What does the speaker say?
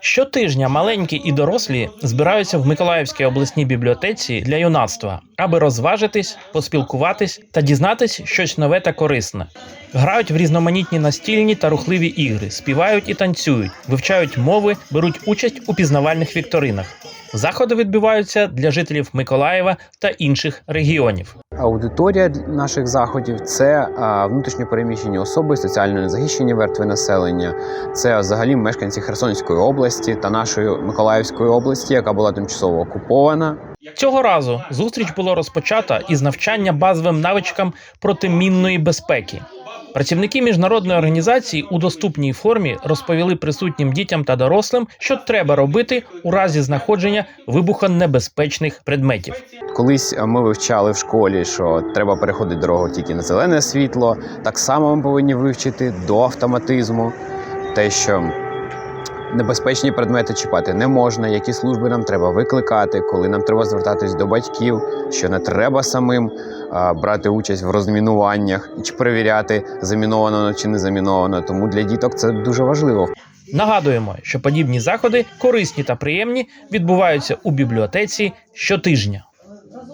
Щотижня маленькі і дорослі збираються в Миколаївській обласній бібліотеці для юнацтва, аби розважитись, поспілкуватись та дізнатись щось нове та корисне. Грають в різноманітні настільні та рухливі ігри, співають і танцюють, вивчають мови, беруть участь у пізнавальних вікторинах. Заходи відбуваються для жителів Миколаєва та інших регіонів. Аудиторія наших заходів це а, внутрішньо переміщені особи, соціально незахищені верстви населення, це взагалі мешканці Херсонської області та нашої Миколаївської області, яка була тимчасово окупована. Цього разу зустріч було розпочата із навчання базовим навичкам протимінної безпеки. Працівники міжнародної організації у доступній формі розповіли присутнім дітям та дорослим, що треба робити у разі знаходження вибухонебезпечних предметів. Колись ми вивчали в школі, що треба переходити дорогу тільки на зелене світло. Так само ми повинні вивчити до автоматизму, те, що небезпечні предмети чіпати не можна, які служби нам треба викликати, коли нам треба звертатись до батьків, що не треба самим а, брати участь в розмінуваннях чи перевіряти, заміновано чи не заміновано. Тому для діток це дуже важливо. Нагадуємо, що подібні заходи корисні та приємні відбуваються у бібліотеці щотижня.